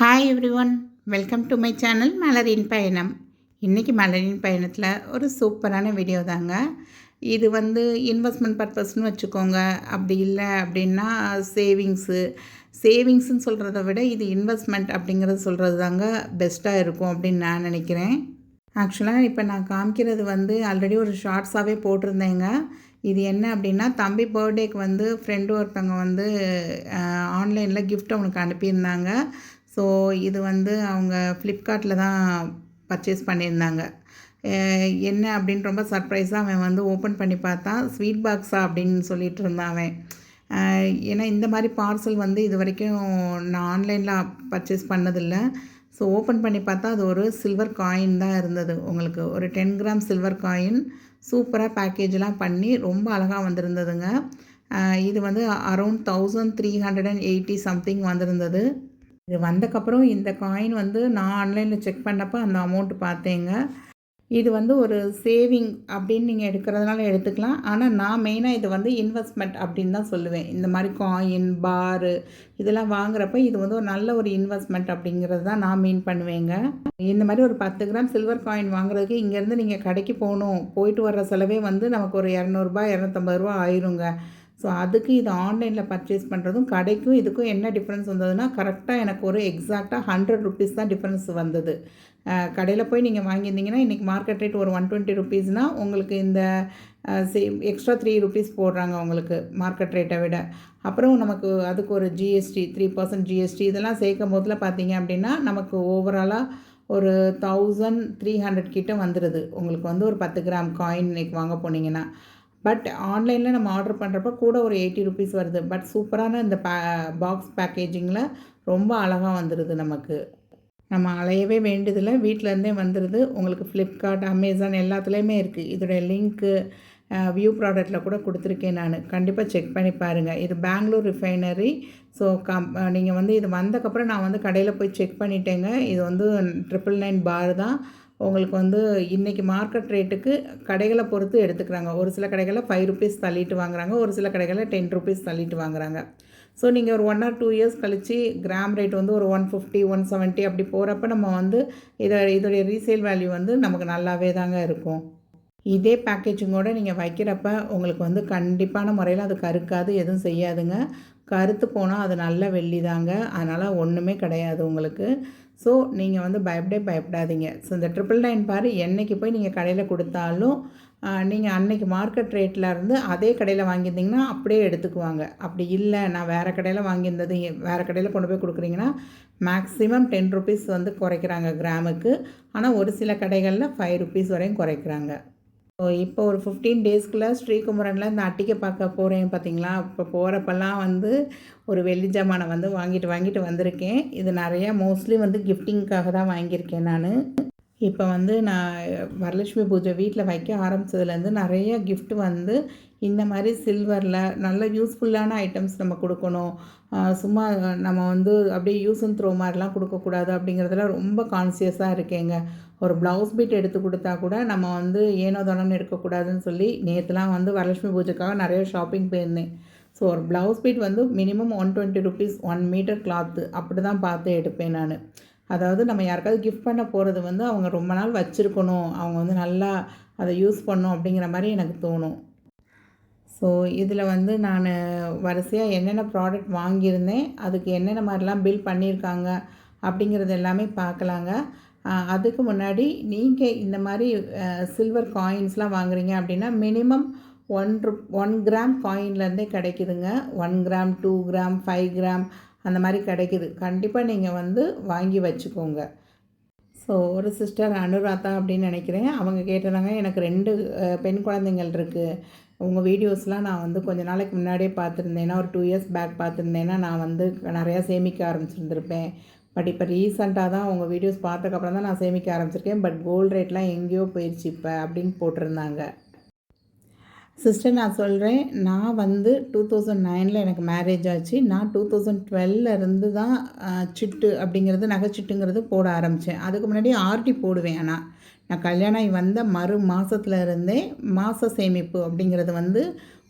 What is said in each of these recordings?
Hi everyone welcome to my channel மலரின் பயணம் இன்றைக்கி மலரின் பயணத்தில் ஒரு சூப்பரான வீடியோ தாங்க. இது வந்து இன்வெஸ்ட்மெண்ட் பர்பஸ்னு வச்சுக்கோங்க. அப்படி இல்லை அப்படின்னா சேவிங்ஸு சேவிங்ஸ்னு சொல்கிறத விட இது இன்வெஸ்ட்மெண்ட் அப்படிங்கிறது சொல்கிறது தாங்க பெஸ்ட்டாக இருக்கும் அப்படின்னு நான் நினைக்கிறேன். ஆக்சுவலாக இப்போ நான் காமிக்கிறது வந்து ஆல்ரெடி ஒரு ஷார்ட்ஸாகவே போட்டிருந்தேங்க. இது என்ன அப்படின்னா தம்பி பர்த்டேக்கு வந்து ஃப்ரெண்டு ஒருத்தவங்க வந்து ஆன்லைனில் கிஃப்ட் அவனுக்கு அனுப்பியிருந்தாங்க. ஸோ இது வந்து அவங்க ஃப்ளிப்கார்ட்டில் தான் பர்ச்சேஸ் பண்ணியிருந்தாங்க. என்ன அப்படின்னு ரொம்ப சர்ப்ரைஸாக அவன் வந்து ஓப்பன் பண்ணி பார்த்தான் ஸ்வீட் பாக்ஸா அப்படின்னு சொல்லிட்டு இருந்தான் அவன். ஏன்னா இந்த மாதிரி பார்சல் வந்து இது வரைக்கும் நான் ஆன்லைனில் பர்ச்சேஸ் பண்ணதில்லை. ஸோ ஓப்பன் பண்ணி பார்த்தா அது ஒரு சில்வர் காயின் தான் இருந்தது. உங்களுக்கு ஒரு டென் கிராம் சில்வர் காயின் சூப்பராக பேக்கேஜெலாம் பண்ணி ரொம்ப அழகாக வந்திருந்ததுங்க. இது வந்து around thousand three hundred and eighty something வந்திருந்தது. இது வந்தக்கப்புறம் இந்த காயின் வந்து நான் ஆன்லைனில் செக் பண்ணப்போ அந்த அமௌண்ட் பார்த்தேங்க. இது வந்து ஒரு சேவிங் அப்படின்னு நீங்கள் எடுக்கிறதுனால எடுத்துக்கலாம். ஆனால் நான் மெயினாக இது வந்து இன்வெஸ்ட்மெண்ட் அப்படின்னு தான் சொல்லுவேன். இந்த மாதிரி காயின் பாரு இதெல்லாம் வாங்குறப்ப இது வந்து ஒரு நல்ல ஒரு இன்வெஸ்ட்மெண்ட் அப்படிங்கிறது தான் நான் மீன் பண்ணுவேங்க. இந்த மாதிரி ஒரு பத்து கிராம் சில்வர் காயின் வாங்குறதுக்கு இங்கேருந்து நீங்கள் கடைக்கு போகணும். போயிட்டு வர்ற செலவே வந்து நமக்கு ஒரு இரநூறுபா இரநூத்தம்பது ரூபா ஆயிருங்க. ஸோ அதுக்கு இது ஆன்லைனில் பர்ச்சேஸ் பண்ணுறதும் கடைக்கும் இதுக்கும் என்ன டிஃப்ரென்ஸ் வந்ததுன்னா கரெக்டாக எனக்கு ஒரு எக்ஸாக்டாக ஹண்ட்ரட் ருபீஸ் தான் டிஃப்ரென்ஸ் வந்தது. கடையில் போய் நீங்கள் வாங்கியிருந்தீங்கன்னா இன்றைக்கி மார்க்கெட் ரேட் ஒரு ஒன் டுவெண்ட்டி ருபீஸ்னால் உங்களுக்கு இந்த எக்ஸ்ட்ரா த்ரீ ருபீஸ் போடுறாங்க உங்களுக்கு மார்க்கெட் ரேட்டை விட. அப்புறம் நமக்கு அதுக்கு ஒரு ஜிஎஸ்டி த்ரீ பர்சன்ட் ஜிஎஸ்டி இதெல்லாம் சேர்க்கும் போதில் பார்த்தீங்க அப்படின்னா நமக்கு ஓவராலாக ஒரு தௌசண்ட் த்ரீ ஹண்ட்ரட் கிட்ட வந்துடுது உங்களுக்கு வந்து ஒரு பத்து கிராம் காயின் இன்றைக்கி வாங்க போனீங்கன்னா. பட் ஆன்லைனில் நம்ம ஆர்டர் பண்ணுறப்ப கூட ஒரு எயிட்டி ருபீஸ் வருது. பட் சூப்பரான இந்த பே பாக்ஸ் பேக்கேஜிங்கில் ரொம்ப அழகாக வந்துடுது நமக்கு. நம்ம அலையவே வேண்டியதில்லை. வீட்டிலேருந்தே வந்துடுது உங்களுக்கு ஃப்ளிப்கார்ட் அமேசான் எல்லாத்துலேயுமே இருக்குது இதோடைய லிங்க்கு வியூ ப்ராடக்ட்டில் கூட கொடுத்துருக்கேன் நான். கண்டிப்பாக செக் பண்ணி பாருங்கள் இது பெங்களூர் ரிஃபைனரி ஸோ கம் நீங்கள் வந்து இது வந்தக்கப்புறம் நான் வந்து கடையில் போய் செக் பண்ணிட்டேங்க. இது வந்து ட்ரிபிள் நைன் பார் தான். உங்களுக்கு வந்து இன்றைக்கி மார்க்கெட் ரேட்டுக்கு கடைகளை பொறுத்து எடுத்துக்கிறாங்க. ஒரு சில கடைகளில் ஃபைவ் ருபீஸ் தள்ளிட்டு வாங்குறாங்க. ஒரு சில கடைகளில் டென் ருபீஸ் தள்ளிட்டு வாங்குறாங்க. ஸோ நீங்கள் ஒரு ஒன் ஆர் டூ இயர்ஸ் கழித்து கிராம் ரேட் வந்து ஒரு ஒன் ஃபிஃப்டி ஒன் செவன்ட்டி அப்படி போகிறப்ப நம்ம வந்து இதை இதோடைய ரீசேல் வேல்யூ வந்து நமக்கு நல்லாவே தாங்க இருக்கும். இதே பேக்கேஜிங்கோட நீங்கள் வைக்கிறப்ப உங்களுக்கு வந்து கண்டிப்பான முறையில் அது கருக்காது எதுவும் செய்யாதுங்க. கருத்து போனால் அது நல்ல வெள்ளி தாங்க அதனால் ஒன்றுமே கிடையாது உங்களுக்கு. ஸோ நீங்கள் வந்து பயப்படே பயப்படாதீங்க. ஸோ இந்த ட்ரிபிள் நைன் பார் என்னைக்கு போய் நீங்கள் கடையில் கொடுத்தாலும் நீங்கள் அன்னைக்கு மார்க்கெட் ரேட்டில் இருந்து அதே கடையில் வாங்கியிருந்தீங்கன்னா அப்படியே எடுத்துக்குவாங்க. அப்படி இல்லை நான் வேறு கடையில் வாங்கியிருந்தது வேறு கடையில் கொண்டு போய் கொடுக்குறீங்கன்னா மேக்ஸிமம் டென் ருபீஸ் வந்து குறைக்கிறாங்க கிராமுக்கு. ஆனால் ஒரு சில கடைகளில் ஃபைவ் ருபீஸ் வரையும் குறைக்கிறாங்க. ஸோ இப்போ ஒரு ஃபிஃப்டீன் டேஸ்க்குள்ளே ஸ்ரீகுமரனில் இந்த அட்டிக்கை பார்க்க போகிறேன் பார்த்தீங்களா இப்போ போகிறப்பெல்லாம் வந்து ஒரு வெள்ளி ஜாமானை வந்து வாங்கிட்டு வாங்கிட்டு வந்திருக்கேன். இது நிறையா மோஸ்ட்லி வந்து கிஃப்டிங்க்காக தான் வாங்கியிருக்கேன் நான். இப்போ வந்து நான் வரலட்சுமி பூஜை வீட்டில் வைக்க ஆரம்பித்ததுலேருந்து நிறைய கிஃப்ட் வந்து இந்த மாதிரி சில்வரில் நல்ல யூஸ்ஃபுல்லான ஐட்டம்ஸ் நம்ம கொடுக்கணும். சும்மா நம்ம வந்து அப்படியே யூஸ் அண்ட் த்ரோ மாதிரிலாம் கொடுக்கக்கூடாது அப்படிங்கிறதுல ரொம்ப கான்சியஸாக இருக்கேங்க. ஒரு ப்ளவுஸ் பீட் எடுத்து கொடுத்தா கூட நம்ம வந்து ஏனோ தானோன்னு எடுக்கக்கூடாதுன்னு சொல்லி நேற்றுலாம் வந்து வரலட்சுமி பூஜைக்காக நிறைய ஷாப்பிங் போயிருந்தேன். ஸோ ஒரு ப்ளவுஸ் பீட் வந்து minimum one twenty rupees one metre cloth அப்படி தான் பார்த்து எடுப்பேன் நான். அதாவது நம்ம யாருக்காவது கிஃப்ட் பண்ண போகிறது வந்து அவங்க ரொம்ப நாள் வச்சுருக்கணும். அவங்க வந்து நல்லா அதை யூஸ் பண்ணும் அப்படிங்கிற மாதிரி எனக்கு தோணும். ஸோ இதில் வந்து நான் வரிசையாக என்னென்ன ப்ராடக்ட் வாங்கியிருந்தேன் அதுக்கு என்னென்ன மாதிரிலாம் பில் பண்ணியிருக்காங்க அப்படிங்கிறது எல்லாமே பார்க்கலாங்க. அதுக்கு முன்னாடி நீங்கள் இந்த மாதிரி சில்வர் காயின்ஸ்லாம் வாங்குறீங்க அப்படின்னா மினிமம் ஒன் ரு ஒன் கிராம் காயின்லேருந்தே கிடைக்குதுங்க. One gram two gram five gram அந்த மாதிரி கிடைக்குது. கண்டிப்பாக நீங்கள் வந்து வாங்கி வச்சுக்கோங்க. ஸோ ஒரு சிஸ்டர் அனுராதா அப்படின்னு நினைக்கிறேன். அவங்க கேட்டிருந்தாங்க எனக்கு ரெண்டு பெண் குழந்தைங்கள் இருக்குது உங்கள் வீடியோஸ்லாம் நான் வந்து கொஞ்ச நாளைக்கு முன்னாடியே பார்த்துருந்தேன்னா ஒரு டூ இயர்ஸ் பேக் பார்த்துருந்தேன்னா நான் வந்து நிறையா சேமிக்க ஆரம்பிச்சிருந்துருப்பேன். பட் இப்போ ரீசெண்டாக தான் உங்கள் வீடியோஸ் பார்த்ததுக்கப்புறம் தான் நான் சேமிக்க ஆரம்பிச்சிருக்கேன். பட் கோல்டு ரேட்லாம் எங்கேயோ போயிடுச்சு இப்போ அப்படின்னு போட்டிருந்தாங்க. சிஸ்டர் நான் சொல்கிறேன் நான் வந்து டூ தௌசண்ட் நைனில் எனக்கு மேரேஜ் ஆச்சு. நான் டூ தௌசண்ட் இருந்து தான் சிட்டு அப்படிங்கிறது நகைச்சிட்டுங்கிறது போட ஆரம்பித்தேன் அதுக்கு முன்னாடி ஆர்டி போடுவேன் ஆனால் நான் கல்யாணம் ஆகி வந்த மறு மாதத்துல இருந்தே மாத சேமிப்பு அப்படிங்கிறது வந்து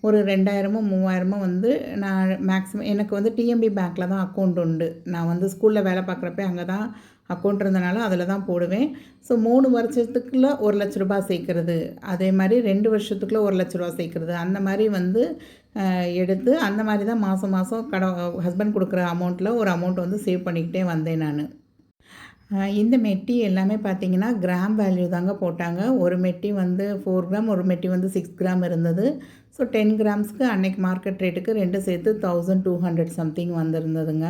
ஒரு ரெண்டாயிரமோ மூவாயிரமோ வந்து நான் மேக்ஸிமம் எனக்கு வந்து டிஎம்பி பேங்க்கில் தான் அக்கௌண்ட் உண்டு. நான் வந்து ஸ்கூலில் வேலை பார்க்குறப்ப அங்கே தான் அக்கௌண்ட் இருந்தனால அதில் தான் போடுவேன். ஸோ மூணு வருஷத்துக்குள்ள ஒரு லட்ச ரூபா சேர்க்குறது. அதே மாதிரி ரெண்டு வருஷத்துக்குள்ள ஒரு லட்ச ரூபா சேர்க்குறது. அந்த மாதிரி வந்து எடுத்து அந்த மாதிரி தான் மாதம் மாதம் கட ஹஸ்பண்ட் கொடுக்குற அமௌண்ட்டில் ஒரு அமௌண்ட் வந்து சேவ் பண்ணிக்கிட்டே வந்தேன் நான். இந்த மெட்டி எல்லாமே பார்த்தீங்கன்னா கிராம் வேல்யூ தாங்க போட்டாங்க. ஒரு மெட்டி வந்து ஃபோர் கிராம் ஒரு மெட்டி வந்து சிக்ஸ் கிராம் இருந்தது. ஸோ டென் கிராம்ஸ்க்கு அன்னைக்கு மார்க்கெட் ரேட்டுக்கு ரெண்டு சேர்த்து தௌசண்ட் டூ ஹண்ட்ரட் சம்திங் வந்திருந்ததுங்க.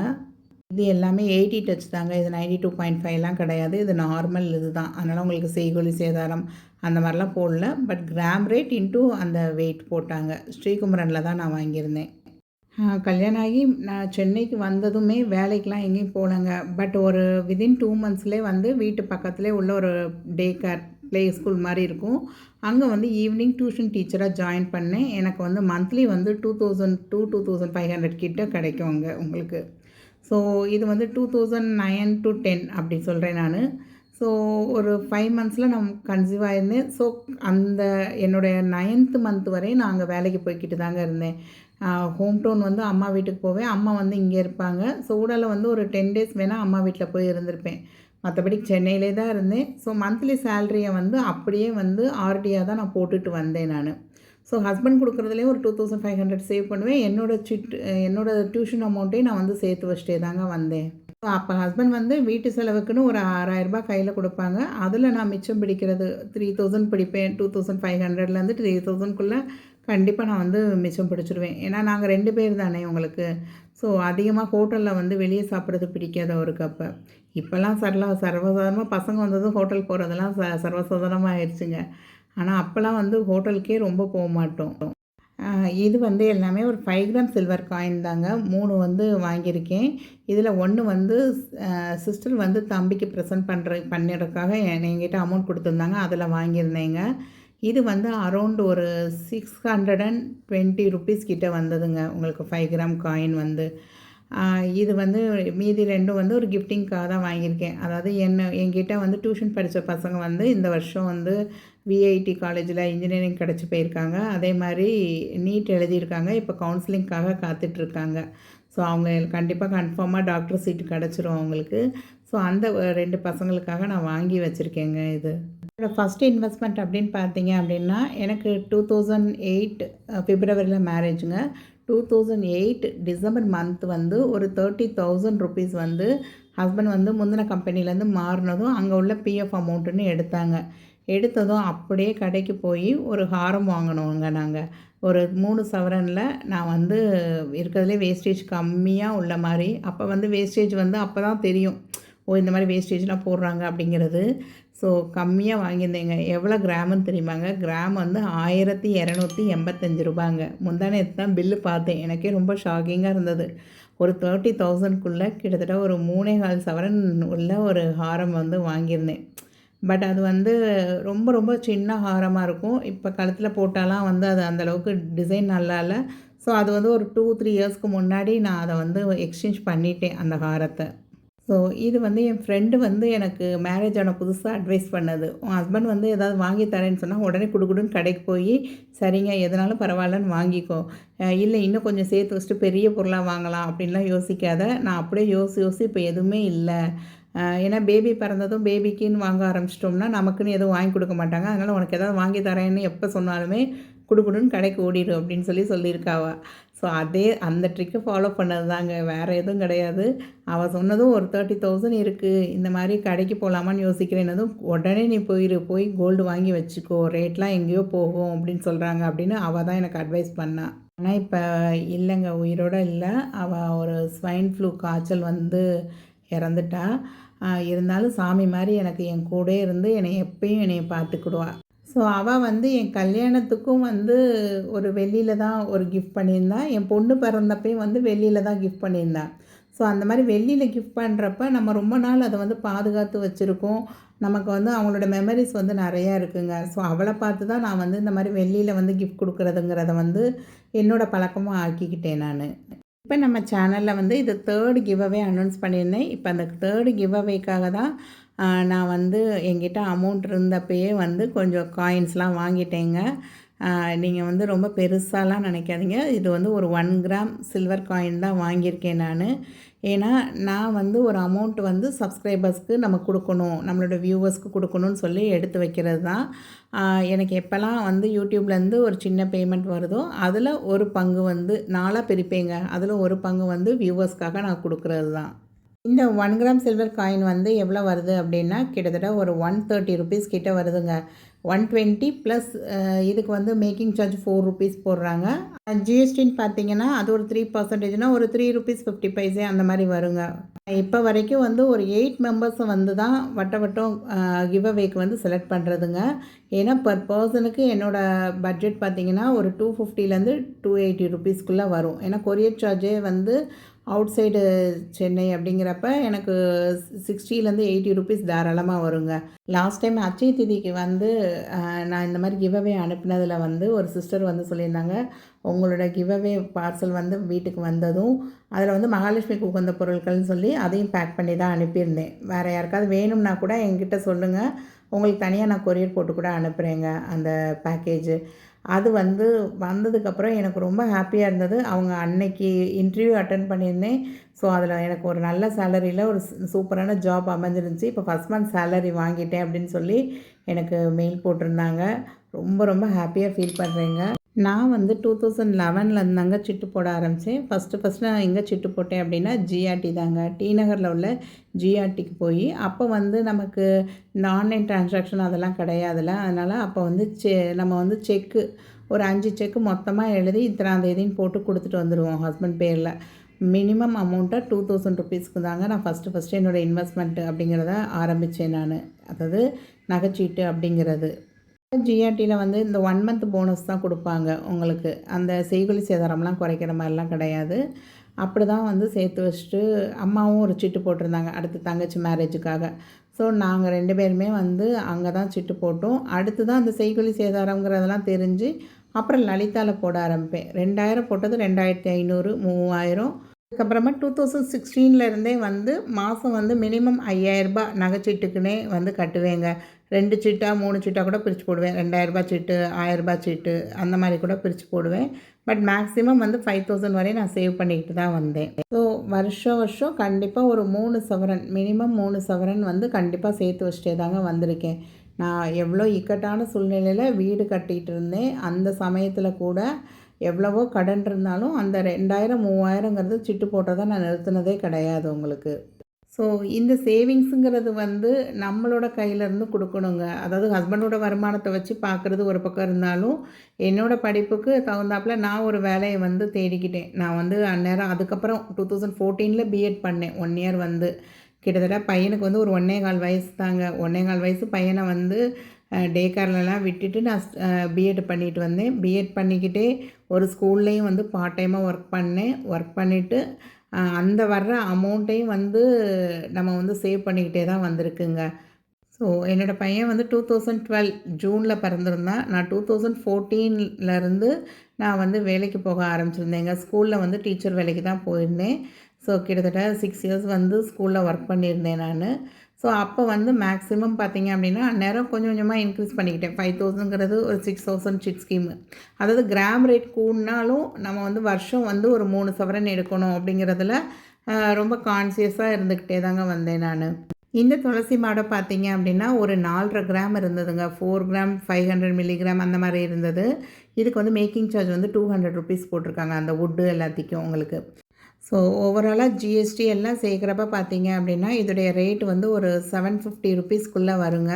இது எல்லாமே எயிட்டி டச் தாங்க. இது நைன்டி டூ பாயிண்ட் ஃபைவ்லாம் கிடையாது. இது நார்மல் இது தான் அதனால் உங்களுக்கு செய்கொலி சேதாரம் அந்த மாதிரிலாம் போடல. பட் கிராம் ரேட் இன்ட்டு அந்த வெயிட் போட்டாங்க. ஸ்ரீகுமரனில் தான் நான் வாங்கியிருந்தேன். கல்யாணம் ஆகி நான் சென்னைக்கு வந்ததுமே வேலைக்கெலாம் எங்கேயும் போகலங்க. பட் ஒரு விதின் டூ மந்த்ஸ்லேயே வந்து வீட்டு பக்கத்துலேயே உள்ள ஒரு டே கேர் ப்ளே ஸ்கூல் மாதிரி இருக்கும். அங்கே வந்து ஈவினிங் டியூஷன் டீச்சராக ஜாயின் பண்ணேன். எனக்கு வந்து மந்த்லி வந்து two thousand two two thousand five hundred கிட்ட கிடைக்கும் அங்கே உங்களுக்கு. ஸோ இது வந்து two thousand nine to ten அப்படி சொல்கிறேன் நான். ஸோ ஒரு ஃபைவ் மந்த்ஸில் நான் கன்சீவ் ஆயிருந்தேன். ஸோ அந்த என்னுடைய நைன்த்து மந்த் வரையும் நான் அங்கே வேலைக்கு போய்கிட்டு தாங்க இருந்தேன். ஹோம் டவுன் வந்து அம்மா வீட்டுக்கு போவேன். அம்மா வந்து இங்கே இருப்பாங்க. ஸோ ஊடால வந்து ஒரு டென் டேஸ் வேணால் அம்மா வீட்டில் போய் இருந்திருப்பேன். மற்றபடி சென்னையிலே தான் இருந்தேன். ஸோ மந்த்லி சேலரியை வந்து அப்படியே வந்து ஆர்டியாக தான் நான் போட்டுட்டு வந்தேன் நான். ஸோ ஹஸ்பண்ட் கொடுக்குறதுலேயே ஒரு two thousand five hundred save பண்ணுவேன். என்னோட சிட் என்னோடய டியூஷன் அமௌண்ட்டையும் நான் வந்து சேர்த்து வச்சுட்டே தாங்க வந்தேன். ஸோ அப்போ ஹஸ்பண்ட் வந்து வீட்டு செலவுக்குன்னு ஒரு ஆறாயிரரூபா கையில் கொடுப்பாங்க. அதில் நான் மிச்சம் பிடிக்கிறது த்ரீ தௌசண்ட் பிடிப்பேன். டூ தௌசண்ட் ஃபைவ் ஹண்ட்ரட்லேருந்து த்ரீ தௌசண்ட்குள்ளே கண்டிப்பாக நான் வந்து மிச்சம் பிடிச்சிருவேன். ஏன்னா நாங்கள் ரெண்டு பேர் தானே உங்களுக்கு. ஸோ அதிகமாக ஹோட்டலில் வந்து வெளியே சாப்பிட்றது பிடிக்காது அவருக்கு அப்போ இப்போல்லாம் சரலா சர்வசாதாரணமாக பசங்க வந்ததும் ஹோட்டல் போகிறதெல்லாம் ச சர்வசாதாரணமாக ஆயிடுச்சுங்க. ஆனால் அப்போல்லாம் வந்து ஹோட்டலுக்கே ரொம்ப போக மாட்டோம். இது வந்து எல்லாமே ஒரு ஃபைவ் கிராம் சில்வர் காயின் தாங்க. மூணு வந்து வாங்கியிருக்கேன். இதில் ஒன்று வந்து சிஸ்டர் வந்து தம்பிக்கு ப்ரெசென்ட் பண்ணுற பண்ணிடுறதுக்காக என் என்கிட்ட அமௌண்ட் கொடுத்துருந்தாங்க. அதில் வாங்கியிருந்தேங்க. இது வந்து அரௌண்ட் ஒரு six hundred and twenty rupees கிட்டே வந்ததுங்க. உங்களுக்கு ஃபைவ் கிராம் காயின் வந்து. இது வந்து மீதி ரெண்டும் வந்து ஒரு கிஃப்டிங்க்காக தான் வாங்கியிருக்கேன். அதாவது என்ன என்கிட்ட வந்து டியூஷன் படித்த பசங்க வந்து இந்த வருஷம் வந்து விஐடி காலேஜில் இன்ஜினியரிங் கிடச்சி போயிருக்காங்க. அதே மாதிரி நீட் எழுதியிருக்காங்க. இப்போ கவுன்சிலிங்க்காக காத்துட்ருக்காங்க. ஸோ அவங்க கண்டிப்பாக கன்ஃபார்மாக டாக்டர் சீட்டு கிடச்சிரும் அவங்களுக்கு. ஸோ அந்த ரெண்டு பசங்களுக்காக நான் வாங்கி வச்சுருக்கேங்க இது. என்னோடய ஃபஸ்ட்டு இன்வெஸ்ட்மெண்ட் அப்படின்னு பார்த்தீங்க அப்படின்னா எனக்கு டூ தௌசண்ட் எயிட் பிப்ரவரியில் மேரேஜுங்க two thousand eight December month வந்து ஒரு தேர்ட்டி தௌசண்ட் ருபீஸ் வந்து ஹஸ்பண்ட் வந்து முந்தின கம்பெனிலேருந்து மாறினதும் அங்கே உள்ள பிஎஃப் அமௌண்ட்டுன்னு எடுத்தாங்க. எடுத்ததும் அப்படியே கடைக்கு போய் ஒரு ஹாரம் வாங்கினோங்க நாங்கள் ஒரு மூணு சவரனில் நான் வந்து இருக்கிறதுலே வேஸ்டேஜ் கம்மியாக உள்ள மாதிரி. அப்போ வந்து வேஸ்டேஜ் வந்து அப்போ தான் தெரியும். ஓ இந்த மாதிரி வேஸ்டேஜ்லாம் போடுறாங்க அப்படிங்கிறது. ஸோ கம்மியாக வாங்கியிருந்தேங்க. எவ்வளோ கிராம்னு தெரியுமாங்க? கிராம் வந்து ஆயிரத்தி இரநூத்தி எண்பத்தஞ்சு ரூபாங்க. முந்தானே தான் பில்லு பார்த்தேன். எனக்கே ரொம்ப ஷாக்கிங்காக இருந்தது. ஒரு தேர்ட்டி தௌசண்ட்குள்ளே கிட்டத்தட்ட ஒரு மூணே கால் சவரன் உள்ள ஒரு ஹாரம் வந்து வாங்கியிருந்தேன். பட் அது வந்து ரொம்ப ரொம்ப சின்ன ஹாரமாக இருக்கும். இப்போ கழுத்தில் போட்டாலாம் வந்து அது அந்தளவுக்கு டிசைன் நல்லா இல்லை. ஸோ அது வந்து ஒரு டூ த்ரீ இயர்ஸ்க்கு முன்னாடி நான் அதை வந்து எக்ஸ்சேஞ்ச் பண்ணிட்டேன் அந்த ஹாரத்தை. ஸோ இது வந்து என் ஃப்ரெண்டு வந்து எனக்கு மேரேஜ் ஆன புதுசாக அட்வைஸ் பண்ணது. உன் ஹஸ்பண்ட் வந்து ஏதாவது வாங்கி தரேன்னு சொன்னால் உடனே கொடுக்குடுன்னு கடைக்கு போய் சரிங்க எதனாலும் பரவாயில்லன்னு வாங்கிக்கோ. இல்லை இன்னும் கொஞ்சம் சேர்த்து வச்சுட்டு பெரிய பொருளாக வாங்கலாம் அப்படின்லாம் யோசிக்காத. நான் அப்படியே யோசி யோசி இப்போ எதுவுமே இல்லை. ஏன்னா பேபி பிறந்ததும் பேபிக்குன்னு வாங்க ஆரம்பிச்சிட்டோம்னா நமக்குன்னு எதுவும் வாங்கி கொடுக்க மாட்டாங்க. அதனால் உனக்கு ஏதாவது வாங்கி தரேன்னு எப்போ சொன்னாலுமே கொடுக்கணுன்னு கடைக்கு ஓடிடு அப்படின்னு சொல்லி சொல்லியிருக்காவா. ஸோ அதே அந்த ட்ரிக்கு ஃபாலோ பண்ணது தாங்க வேறு எதுவும் கிடையாது. அவள் சொன்னதும் ஒரு தேர்ட்டி தௌசண்ட் இருக்குது இந்த மாதிரி கடைக்கு போகலாமான்னு யோசிக்கிறேன்னதும் உடனே நீ போயிரு. போய் கோல்டு வாங்கி வச்சுக்கோ. ரேட்லாம் எங்கேயோ போகும் அப்படின்னு சொல்கிறாங்க அப்படின்னு அவள் தான் எனக்கு அட்வைஸ் பண்ணா. ஆனால் இப்போ இல்லைங்க. உயிரோட இல்லை. அவள் ஒரு ஸ்வைன் ஃப்ளூ காய்ச்சல் வந்து இறந்துட்டா. இருந்தாலும் சாமி மாதிரி எனக்கு என் கூட இருந்து என்னை எப்பயும் என்னை பார்த்துக்கிடுவா. ஸோ அவள் வந்து என் கல்யாணத்துக்கும் வந்து ஒரு வெள்ளியில் தான் ஒரு கிஃப்ட் பண்ணியிருந்தா. என் பொண்ணு பிறந்தப்பையும் வந்து வெள்ளியில் தான் கிஃப்ட் பண்ணியிருந்தா. ஸோ அந்த மாதிரி வெள்ளியில் கிஃப்ட் பண்ணுறப்ப நம்ம ரொம்ப நாள் அதை வந்து பாதுகாத்து வச்சுருக்கோம். நமக்கு வந்து அவங்களோட மெமரிஸ் வந்து நிறையா இருக்குங்க. ஸோ அவளை பார்த்து தான் நான் வந்து இந்த மாதிரி வெள்ளியில் வந்து கிஃப்ட் கொடுக்குறதுங்கிறத வந்து என்னோடய பழக்கமாக ஆக்கிக்கிட்டேன் நான். இப்போ நம்ம சேனலில் வந்து இது தேர்ட் கிவ்அவே அனௌன்ஸ் பண்ணியிருந்தேன். இப்போ அந்த தேர்டு கிவ்அவேக்காக தான் நான் வந்து என்கிட்ட அமௌண்ட் இருந்தப்பயே வந்து கொஞ்சம் காயின்ஸ்லாம் வாங்கிட்டேங்க. நீங்கள் வந்து ரொம்ப பெருசாலாம் நினைக்காதீங்க. இது வந்து ஒரு ஒன் கிராம் சில்வர் காயின் தான் வாங்கியிருக்கேன் நான். ஏன்னா நான் வந்து ஒரு அமௌண்ட் வந்து சப்ஸ்கிரைபர்ஸ்க்கு நம்ம கொடுக்கணும். நம்மளோட வியூவர்ஸ்க்கு கொடுக்கணும்னு சொல்லி எடுத்து வைக்கிறது தான். எனக்கு எப்போல்லாம் வந்து யூடியூப்லேருந்து ஒரு சின்ன பேமெண்ட் வருதோ அதில் ஒரு பங்கு வந்து நாளாக பிரிப்பேங்க. அதில் ஒரு பங்கு வந்து வியூவர்ஸ்க்காக நான் கொடுக்குறது தான். இந்த ஒன் கிராம் சில்வர் காயின் வந்து எவ்வளோ வருது அப்படின்னா கிட்டத்தட்ட ஒரு ஒன் தேர்ட்டி ருபீஸ் கிட்டே வருதுங்க. ஒன் டுவெண்ட்டி ப்ளஸ் இதுக்கு வந்து மேக்கிங் சார்ஜ் ஃபோர் ருபீஸ் போடுறாங்க. ஜிஎஸ்டின்னு பார்த்தீங்கன்னா அது ஒரு த்ரீ பர்சன்டேஜ்னால் ஒரு த்ரீ ருபீஸ் ஃபிஃப்டி பைசே அந்த மாதிரி வருங்க. இப்போ வரைக்கும் வந்து ஒரு எயிட் மெம்பர்ஸை வந்து தான் வட்ட வட்டம் கிவ் அவேக்கு வந்து செலக்ட் பண்ணுறதுங்க ஏன்னா பர் பர்சனுக்கு என்னோடய பட்ஜெட் பார்த்திங்கன்னா ஒரு டூ ஃபிஃப்டிலேருந்து டூ எயிட்டி ருபீஸ்க்குள்ளே வரும். ஏன்னா கொரியர் சார்ஜே வந்து அவுட் சைடு சென்னை அப்படிங்கிறப்ப எனக்கு சிக்ஸ்டிலேருந்து எயிட்டி ருபீஸ் தாராளமாக வருங்க. லாஸ்ட் டைம் அச்சய திதிக்கு வந்து நான் இந்த மாதிரி கிவ்அவே அனுப்பினதில் வந்து ஒரு சிஸ்டர் வந்து சொல்லியிருந்தாங்க. உங்களோட கிவ்அவே பார்சல் வந்து வீட்டுக்கு வந்ததும் அதில் வந்து மகாலட்சுமிக்கு உகந்த பொருட்கள்னு சொல்லி அதையும் பேக் பண்ணி தான் அனுப்பியிருந்தேன். வேறு யாருக்காவது வேணும்னா கூட என்கிட்ட சொல்லுங்கள் உங்களுக்கு தனியாக நான் கொரியர் போட்டு கூட அனுப்புகிறேங்க அந்த பேக்கேஜு அது வந்து வந்ததுக்கப்புறம் எனக்கு ரொம்ப ஹாப்பியாக இருந்தது. அவங்க அன்னைக்கு இன்டர்வியூ அட்டன் பண்ணியிருந்தேன். ஸோ அதில் எனக்கு ஒரு நல்ல சேலரியில் ஒரு சூப்பரான ஜாப் அமைஞ்சிருந்துச்சி. இப்போ ஃபஸ்ட் மந்த் சேலரி வாங்கிட்டேன் அப்படின்னு சொல்லி எனக்கு மெயில் போட்டிருந்தாங்க. ரொம்ப ரொம்ப ஹாப்பியாக ஃபீல் பண்ணுறேங்க நான் வந்து டூ தௌசண்ட் லெவனில் இருந்தாங்க சிட்டு போட ஆரம்பித்தேன் ஃபஸ்ட்டு ஃபஸ்ட்டு நான் எங்கே சிட்டு போட்டேன் அப்படின்னா ஜிஆர்டி தாங்க. டி நகரில் உள்ள ஜிஆர்டிக்கு போய் அப்போ வந்து நமக்கு ஆன்லைன் டிரான்சாக்ஷன் அதெல்லாம் கிடையாதுல்ல. அதனால் அப்போ வந்து செ நம்ம வந்து செக்கு ஒரு அஞ்சு செக்கு மொத்தமாக எழுதி இத்தனாம் தேதின்னு போட்டு கொடுத்துட்டு வந்துடுவோம் ஹஸ்பண்ட் பேரில். மினிமம் அமௌண்ட்டாக டூ தௌசண்ட் ருபீஸ்க்கு தாங்க நான் ஃபஸ்ட்டு ஃபஸ்ட்டு என்னோடய இன்வெஸ்ட்மெண்ட்டு அப்படிங்கிறத ஆரம்பித்தேன் நான். அதாவது நகைச்சீட்டு அப்படிங்கிறது. ஜிஆர்டியில் வந்து இந்த ஒன் மந்த் போனஸ் தான் கொடுப்பாங்க உங்களுக்கு. அந்த செய்கொலி சேதாரம்லாம் குறைக்கிற மாதிரிலாம் கிடையாது. அப்படி தான் வந்து சேர்த்து வச்சுட்டு அம்மாவும் ஒரு சிட்டு போட்டிருந்தாங்க அடுத்து தங்கச்சி மேரேஜுக்காக ஸோ நாங்கள் ரெண்டு பேருமே வந்து அங்கே தான் சிட்டு போட்டோம். அடுத்து தான் அந்த செய்கொலி சேதாரங்கிறதெல்லாம் தெரிஞ்சு அப்புறம் லலிதாவில் போட ஆரம்பிப்பேன். ரெண்டாயிரம் போட்டது ரெண்டாயிரத்தி ஐநூறு மூவாயிரம். அதுக்கப்புறமா டூ தௌசண்ட் சிக்ஸ்டீன்லேருந்தே வந்து மாதம் வந்து மினிமம் ஐயாயிரரூபா நகைச்சீட்டுக்குன்னே வந்து கட்டுவேங்க. ரெண்டு சீட்டாக மூணு சீட்டாக கூட பிரித்து போடுவேன். ரெண்டாயிரரூபா சீட்டு ஆயிரரூபா சீட்டு அந்த மாதிரி கூட பிரித்து போடுவேன். பட் மேக்ஸிமம் வந்து ஃபைவ் தௌசண்ட் வரையும் நான் சேவ் பண்ணிக்கிட்டு தான் வந்தேன். ஸோ வருஷம் வருஷம் கண்டிப்பாக ஒரு மூணு சவரன் மினிமம் மூணு சவரன் வந்து கண்டிப்பாக சேர்த்து வச்சுட்டே தாங்க வந்திருக்கேன். நான் எவ்வளோ இக்கட்டான சூழ்நிலையில் வீடு கட்டிகிட்டு இருந்தேன். அந்த சமயத்தில் கூட எவ்வளவோ கடன் இருந்தாலும் அந்த ரெண்டாயிரம் மூவாயிரங்கிறது சிட்டு போட்டதை நான் நிறுத்தினதே கிடையாது உங்களுக்கு. ஸோ இந்த சேவிங்ஸுங்கிறது வந்து நம்மளோட கையிலேருந்து கொடுக்கணுங்க. அதாவது ஹஸ்பண்டோட வருமானத்தை வச்சு பார்க்குறது ஒரு பக்கம் இருந்தாலும் என்னோடய படிப்புக்கு தகுந்தாப்பில் நான் ஒரு வேலையை வந்து தேடிக்கிட்டேன். நான் வந்து அந்நேரம் அதுக்கப்புறம் டூ தௌசண்ட் ஃபோர்டீனில் பிஎட் பண்ணேன். ஒன் இயர் வந்து. கிட்டத்தட்ட பையனுக்கு வந்து ஒரு ஒன்றே கால் வயசு தாங்க. ஒன்றே கால் வயசு பையனை வந்து டே கேர்லலாம் விட்டுட்டு நான் பிஎட் பண்ணிட்டு வந்தேன். பிஎட் பண்ணிக்கிட்டே ஒரு ஸ்கூல்லேயும் வந்து பார்ட் டைமாக ஒர்க் பண்ணேன். ஒர்க் பண்ணிவிட்டு அந்த வர்ற அமௌண்ட்டையும் வந்து நம்ம வந்து சேவ் பண்ணிக்கிட்டே தான் வந்திருக்குங்க. ஸோ என்னோடய பையன் வந்து டூ தௌசண்ட் டுவெல் ஜூனில் பிறந்திருந்தான். நான் டூ தௌசண்ட் ஃபோர்டீன்லேருந்து நான் வந்து வேலைக்கு போக ஆரம்பிச்சிருந்தேங்க. ஸ்கூலில் வந்து டீச்சர் வேலைக்கு தான் போயிருந்தேன். ஸோ கிட்டத்தட்ட சிக்ஸ் இயர்ஸ் வந்து ஸ்கூலில் ஒர்க் பண்ணியிருந்தேன் நான். ஸோ அப்போ வந்து மேக்ஸிமம் பார்த்திங்க அப்படின்னா அந்நேரம் கொஞ்சம் கொஞ்சமாக இன்க்ரீஸ் பண்ணிக்கிட்டேன். ஃபைவ் தௌசண்ட்ங்கிறது ஒரு சிக்ஸ் தௌசண்ட் சிக்ஸ் ஸ்கீமு அதாவது கிராம் ரேட் கூடினாலும் நம்ம வந்து வருஷம் வந்து ஒரு மூணு சவரன் எடுக்கணும் அப்படிங்கிறதுல ரொம்ப கான்சியஸாக இருந்துக்கிட்டே தாங்க வந்தேன் நான். இந்த துளசி மாடை பார்த்தீங்க அப்படின்னா ஒரு நாலரை கிராம் இருந்ததுங்க. Four gram five hundred milligram அந்த மாதிரி இருந்தது. இதுக்கு வந்து மேக்கிங் சார்ஜ் வந்து டூ ஹண்ட்ரட் ருபீஸ் போட்டிருக்காங்க. அந்த வுட்டு எல்லாத்தையும் உங்களுக்கு. ஸோ ஓவராலாக ஜிஎஸ்டி எல்லாம் சேர்க்குறப்ப பார்த்தீங்க அப்படின்னா இதோடைய ரேட் வந்து ஒரு செவன் ஃபிஃப்டி ருபீஸ்க்குள்ளே வருங்க.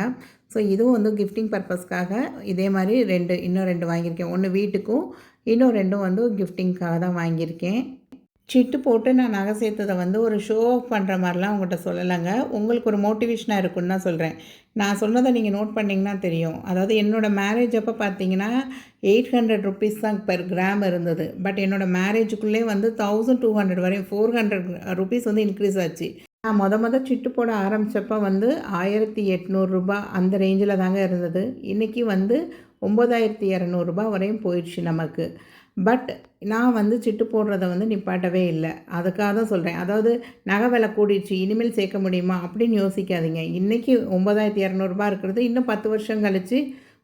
ஸோ இதுவும் வந்து கிஃப்டிங் பர்பஸ்க்காக இதே மாதிரி ரெண்டு இன்னும் ரெண்டு வாங்கியிருக்கேன். ஒன்று வீட்டுக்கும் இன்னும் ரெண்டும் வந்து கிஃப்டிங்க்காக தான் வாங்கியிருக்கேன். சிட்டு போட்டு நான் நகை சேர்த்ததை வந்து ஒரு ஷோ ஆஃப் பண்ணுற மாதிரிலாம் உங்கள்கிட்ட சொல்லலைங்க. உங்களுக்கு ஒரு மோட்டிவேஷனாக இருக்குன்னு தான் சொல்கிறேன் நான் சொன்னதை நீங்கள் நோட் பண்ணிங்கன்னா தெரியும். அதாவது என்னோடய மேரேஜ் அப்போ பார்த்தீங்கன்னா எயிட் ஹண்ட்ரட் ருபீஸ் தான் பெர் கிராம் இருந்தது. பட் என்னோடய மேரேஜுக்குள்ளே வந்து தௌசண்ட் டூ ஹண்ட்ரட் வரையும் ஃபோர் ஹண்ட்ரட் ருபீஸ் வந்து இன்க்ரீஸ் ஆச்சு. நான் மொத மொதல் சிட்டு போட ஆரம்பித்தப்போ வந்து ஆயிரத்தி எட்நூறுரூபா அந்த ரேஞ்சில் தாங்க இருந்தது. இன்றைக்கி வந்து ஒம்பதாயிரத்தி இரநூறுபா வரையும் போயிடுச்சு நமக்கு. பட் நான் வந்து சிட்டு போடுறத வந்து நிப்பாட்டவே இல்லை. அதுக்காக தான் சொல்கிறேன் அதாவது நகை விலை கூடிடுச்சு இனிமேல் சேர்க்க முடியுமா அப்படின்னு யோசிக்காதீங்க. இன்றைக்கி ஒம்பதாயிரத்தி இரநூறுபா இருக்கிறது இன்னும் பத்து வருஷம் கழித்து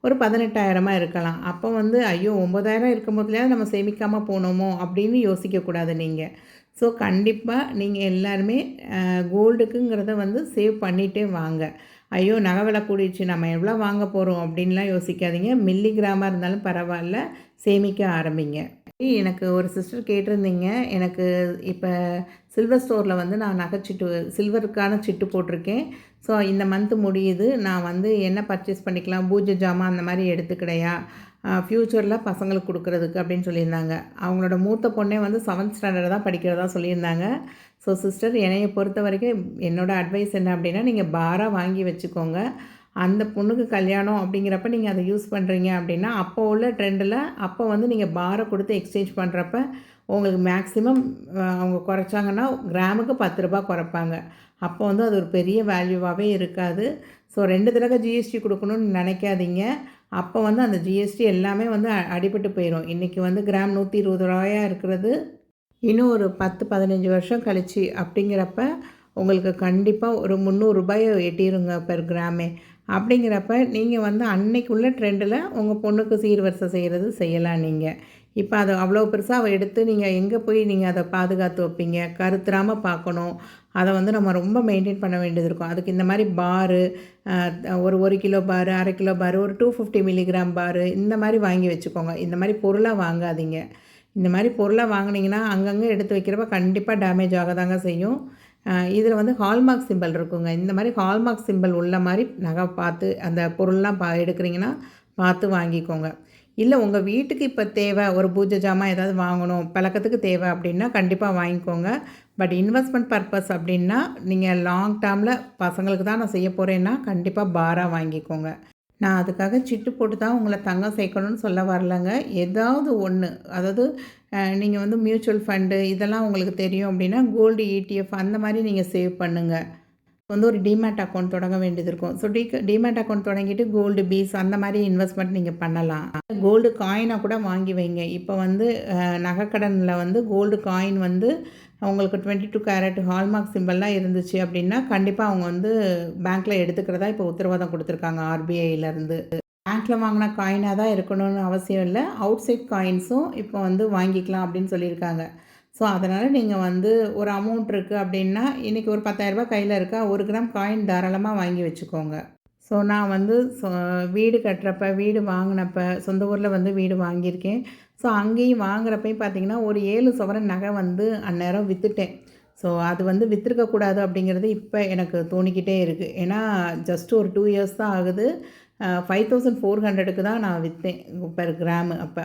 ஒரு பதினெட்டாயிரமாக இருக்கலாம். அப்போ வந்து ஐயோ ஒம்பதாயிரம் இருக்கும் போதுலையாவது நம்ம சேமிக்காமல் போனோமோ அப்படின்னு யோசிக்கக்கூடாது நீங்கள் ஸோ கண்டிப்பாக நீங்கள் எல்லாருமே கோல்டுக்குங்கிறத வந்து சேவ் பண்ணிகிட்டே வாங்க. ஐயோ நகை விலை கூடிடுச்சு நம்ம எவ்வளோ வாங்க போகிறோம் அப்படின்லாம் யோசிக்காதீங்க. மில்லி கிராமாக இருந்தாலும் பரவாயில்ல. சேமிக்க ஆரம்பிங்க. எனக்கு ஒரு சிஸ்டர் கேட்டிருந்தீங்க. எனக்கு இப்போ சில்வர் ஸ்டோரில் வந்து நான் நகைச்சிட்டு சில்வருக்கான சிட்டு போட்டிருக்கேன். ஸோ இந்த மந்த்து முடியுது. நான் வந்து என்ன பர்ச்சேஸ் பண்ணிக்கலாம்? பூஜை ஜாமான் அந்த மாதிரி எடுத்துக்கிடையா? ஃப்யூச்சரில் பசங்களுக்கு கொடுக்குறதுக்கு அப்படின்னு சொல்லியிருந்தாங்க. அவங்களோட மூத்த பொண்ணே வந்து செவன்த் ஸ்டாண்டர்ட் தான் படிக்கிறதா சொல்லியிருந்தாங்க. ஸோ சிஸ்டர் என்னையை பொறுத்த வரைக்கும் என்னோடய அட்வைஸ் என்ன அப்படின்னா நீங்கள் பாராக வாங்கி வச்சுக்கோங்க. அந்த பொண்ணுக்கு கல்யாணம் அப்படிங்கிறப்ப நீங்கள் அதை யூஸ் பண்ணுறீங்க அப்படின்னா அப்போ உள்ள ட்ரெண்டில் அப்போ வந்து நீங்கள் பாரை கொடுத்து எக்ஸ்சேஞ்ச் பண்ணுறப்ப உங்களுக்கு மேக்ஸிமம் அவங்க குறைச்சாங்கன்னா கிராமுக்கு பத்து ரூபா குறைப்பாங்க. அப்போ வந்து அது ஒரு பெரிய வேல்யூவாகவே இருக்காது. ஸோ ரெண்டு தடவை ஜிஎஸ்டி கொடுக்கணும்னு நினைக்காதீங்க. அப்போ வந்து அந்த ஜிஎஸ்டி எல்லாமே வந்து அடிபட்டு போயிடும் இன்றைக்கி வந்து கிராம் நூற்றி இருபது ரூபாயாக இருக்கிறது. இன்னும் ஒரு பத்து பதினஞ்சு வருஷம் கழிச்சு அப்படிங்கிறப்ப உங்களுக்கு கண்டிப்பாக ஒரு முந்நூறுரூபாயை எட்டிடுங்க பெர் கிராமே அப்படிங்கிறப்ப நீங்கள் வந்து அன்னைக்குள்ள ட்ரெண்டில் உங்கள் பொண்ணுக்கு சீர்வரிசை செய்கிறது செய்யலாம் நீங்கள் இப்போ அதை அவ்வளோ பெருசாக அவள் எடுத்து நீங்கள் எங்கே போய் நீங்கள் அதை பாதுகாத்து வைப்பீங்க? கருத்துறாமல் பார்க்கணும் அதை வந்து நம்ம ரொம்ப மெயின்டைன் பண்ண வேண்டியது இருக்கும். அதுக்கு இந்த மாதிரி பாரு ஒரு ஒரு கிலோ பாரு அரை கிலோ பாரு ஒரு டூ ஃபிஃப்டி மில்லிகிராம் பாரு இந்த மாதிரி வாங்கி வச்சுக்கோங்க. இந்த மாதிரி பொருளாக வாங்காதீங்க. இந்த மாதிரி பொருளாக வாங்கினீங்கன்னா அங்கங்கே எடுத்து வைக்கிறப்ப கண்டிப்பாக டேமேஜ் ஆக தாங்க செய்யும். இதில் வந்து ஹால்மார்க் சிம்பிள் இருக்குங்க. இந்த மாதிரி ஹால்மார்க் சிம்பிள் உள்ள மாதிரி நகை பார்த்து அந்த பொருள்லாம் பா எடுக்கிறீங்கன்னா பார்த்து வாங்கிக்கோங்க. இல்லை உங்கள் வீட்டுக்கு இப்போ தேவை ஒரு பூஜை ஜாமான் ஏதாவது வாங்கணும் பழக்கத்துக்கு தேவை அப்படின்னா கண்டிப்பாக வாங்கிக்கோங்க. பட் இன்வெஸ்ட்மெண்ட் பர்பஸ் அப்படின்னா நீங்கள் லாங் டேர்மில் பசங்களுக்கு தான் நான் செய்ய போகிறேன்னா கண்டிப்பாக பாராக வாங்கிக்கோங்க. நான் அதுக்காக சிட்டு போட்டு தான் உங்களை தங்கம் சேர்க்கணும்னு சொல்ல வரலங்க. ஏதாவது ஒன்று அதாவது நீங்கள் வந்து மியூச்சுவல் ஃபண்டு இதெல்லாம் உங்களுக்கு தெரியும் அப்படின்னா கோல்டு இடிஎஃப் அந்த மாதிரி நீங்கள் சேவ் பண்ணுங்கள் வந்து ஒரு டிமேட் அக்கௌண்ட் தொடங்க வேண்டியது இருக்கும். ஸோ டி டிமேட் அக்கௌண்ட் தொடங்கிட்டு கோல்டு பீஸ் அந்த மாதிரி இன்வெஸ்ட்மெண்ட் நீங்கள் பண்ணலாம். கோல்டு காயினாக கூட வாங்கி வைங்க. இப்போ வந்து நகைக்கடனில் வந்து கோல்டு காயின் வந்து அவங்களுக்கு டுவெண்ட்டி டூ கேரட் ஹால்மார்க் சிம்பிள்லாம் இருந்துச்சு அப்படின்னா கண்டிப்பாக அவங்க வந்து பேங்க்கில் எடுத்துக்கிறதா இப்போ உத்தரவாதம் கொடுத்துருக்காங்க. ஆர்பிஐலேருந்து பேங்க்கில் வாங்கின காயினாக தான் இருக்கணும்னு அவசியம் இல்லை. அவுட் சைட் காயின்ஸும் இப்போ வந்து வாங்கிக்கலாம் அப்படின்னு சொல்லியிருக்காங்க. ஸோ அதனால் நீங்கள் வந்து ஒரு அமௌண்ட் இருக்குது அப்படின்னா இன்றைக்கி ஒரு பத்தாயிரரூபா கையில் இருக்கா? ஒரு கிராம் காயின் தாராளமாக வாங்கி வச்சுக்கோங்க. ஸோ நான் வந்து வீடு கட்டுறப்ப வீடு வாங்கினப்ப சொந்த ஊரில் வந்து வீடு வாங்கியிருக்கேன். ஸோ அங்கேயும் வாங்குறப்பையும் பார்த்தீங்கன்னா ஒரு ஏழு சவரன் நகை வந்து அந்நேரம் விற்றுட்டேன் ஸோ அது வந்து விற்றுருக்கக்கூடாது அப்படிங்கிறது இப்போ எனக்கு தோணிக்கிட்டே இருக்குது ஏன்னா ஜஸ்ட் ஒரு டூ இயர்ஸ் தான் ஆகுது. ஃபைவ் தௌசண்ட் ஃபோர் ஹண்ட்ரடுக்கு தான் நான் விற்றேன் பெர் கிராமு அப்போ.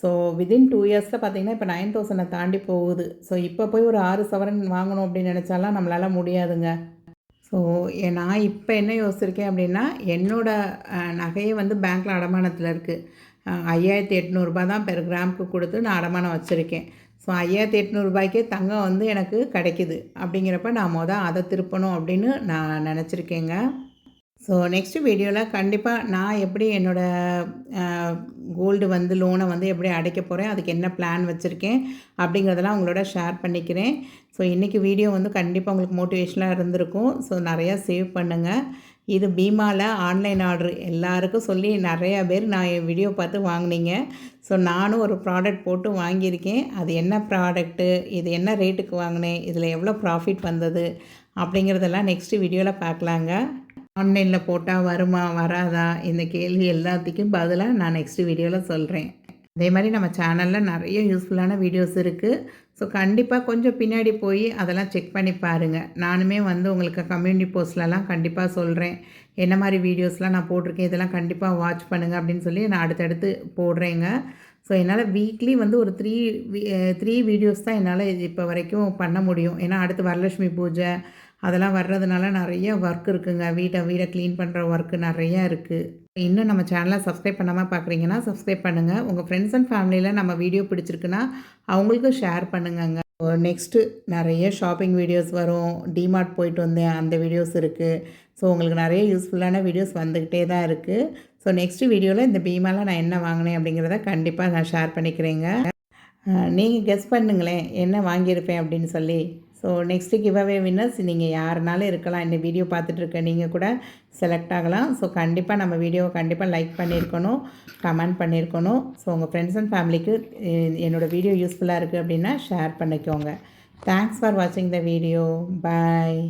ஸோ விதின் டூ இயர்ஸில் பார்த்திங்கன்னா இப்போ நைன் தௌசண்டை தாண்டி போகுது. ஸோ இப்போ போய் ஒரு ஆறு சவரன் வாங்கணும் அப்படின்னு நினச்சாலாம் நம்மளால் முடியாதுங்க. ஸோ நான் இப்போ என்ன யோசிச்சிருக்கேன் அப்படின்னா என்னோடய நகையை வந்து பேங்க்கில் அடமானத்தில் இருக்குது ஐயாயிரத்தி எட்நூறுபா தான் பெர் கிராமுக்கு கொடுத்து நான் அடமானம் வச்சுருக்கேன். ஸோ ஐயாயிரத்தி எட்நூறுபாய்க்கே தங்கம் வந்து எனக்கு கிடைக்கிது. அப்படிங்கிறப்ப நான் மொதல் அதை திருப்பணும் அப்படின்னு நான் நினச்சிருக்கேங்க. ஸோ நெக்ஸ்ட்டு வீடியோவில் கண்டிப்பாக நான் எப்படி என்னோடய கோல்டு வந்து லோனை வந்து எப்படி அடைக்க போகிறேன் அதுக்கு என்ன பிளான் வச்சுருக்கேன் அப்படிங்கிறதெல்லாம் உங்களோட ஷேர் பண்ணிக்கிறேன். ஸோ இன்றைக்கி வீடியோ வந்து கண்டிப்பாக உங்களுக்கு மோட்டிவேஷனாக இருந்திருக்கும். ஸோ நிறையா சேவ் பண்ணுங்கள் இது பீமாவில் ஆன்லைன் ஆர்டர் எல்லாருக்கும் சொல்லி நிறையா பேர் நான் என் வீடியோ பார்த்து வாங்கினீங்க. ஸோ நானும் ஒரு ப்ராடக்ட் போட்டு வாங்கியிருக்கேன். அது என்ன ப்ராடக்ட்டு இது என்ன ரேட்டுக்கு வாங்கினேன்? இதில் எவ்வளோ ப்ராஃபிட் வந்தது? அப்படிங்கிறதெல்லாம் நெக்ஸ்ட்டு வீடியோவில் பார்க்கலாங்க. ஆன்லைனில் போட்டால் வருமா வராதா? இந்த கேள்வி எல்லாத்துக்கும் பதிலாக நான் நெக்ஸ்ட் வீடியோவில் சொல்கிறேன் அதே மாதிரி நம்ம சேனலில் நிறைய யூஸ்ஃபுல்லான வீடியோஸ் இருக்குது ஸோ கண்டிப்பாக கொஞ்சம் பின்னாடி போய் அதெல்லாம் செக் பண்ணி பாருங்கள் நானுமே வந்து உங்களுக்கு கம்யூனிட்டி போஸ்ட்லலாம் கண்டிப்பாக சொல்கிறேன் என்ன மாதிரி வீடியோஸ்லாம் நான் போட்டிருக்கேன் இதெல்லாம் கண்டிப்பாக வாட்ச் பண்ணுங்கள் அப்படின்னு சொல்லி நான் அடுத்தடுத்து போடுறேங்க. ஸோ என்னால் வீக்லி வந்து ஒரு த்ரீ த்ரீ வீடியோஸ் தான் என்னால் இப்போ வரைக்கும் பண்ண முடியும். ஏன்னா அடுத்து வரலட்சுமி பூஜை அதெல்லாம் வர்றதுனால நிறைய ஒர்க் இருக்குங்க. வீட்டை வீடை க்ளீன் பண்ணுற ஒர்க்கு நிறையா இருக்குது இன்னும் நம்ம சேனலை சப்ஸ்கிரைப் பண்ணாமல் பார்க்குறீங்கன்னா சப்ஸ்கிரைப் பண்ணுங்கள் உங்கள் ஃப்ரெண்ட்ஸ் அண்ட் ஃபேமிலியில் நம்ம வீடியோ பிடிச்சிருக்குன்னா அவங்களுக்கும் ஷேர் பண்ணுங்கங்க. நெக்ஸ்ட்டு நிறைய ஷாப்பிங் வீடியோஸ் வரும். டிமார்ட் போயிட்டு வந்தேன். அந்த வீடியோஸ் இருக்குது ஸோ உங்களுக்கு நிறைய யூஸ்ஃபுல்லான வீடியோஸ் வந்துக்கிட்டே தான் இருக்குது ஸோ நெக்ஸ்ட்டு வீடியோவில் இந்த பீமாவில் நான் என்ன வாங்கினேன் அப்படிங்கிறத கண்டிப்பாக நான் ஷேர் பண்ணிக்கிறேங்க. நீங்கள் கெஸ் பண்ணுங்களேன். என்ன வாங்கியிருப்பேன் அப்படின்னு சொல்லி. ஸோ நெக்ஸ்ட்டு கிவ்அவே வின்னர்ஸ் நீங்கள் யாருனாலும் இருக்கலாம். இந்த வீடியோ பார்த்துட்ருக்க நீங்கள் கூட செலக்ட் ஆகலாம். ஸோ கண்டிப்பாக நம்ம வீடியோவை கண்டிப்பாக லைக் பண்ணியிருக்கணும் கமெண்ட் பண்ணியிருக்கணும். ஸோ உங்கள் ஃப்ரெண்ட்ஸ் அண்ட் ஃபேமிலிக்கு என்னோடய வீடியோ யூஸ்ஃபுல்லாக இருக்குது அப்படின்னா ஷேர் பண்ணிக்கோங்க. தேங்க்ஸ் ஃபார் வாட்சிங் த வீடியோ பாய்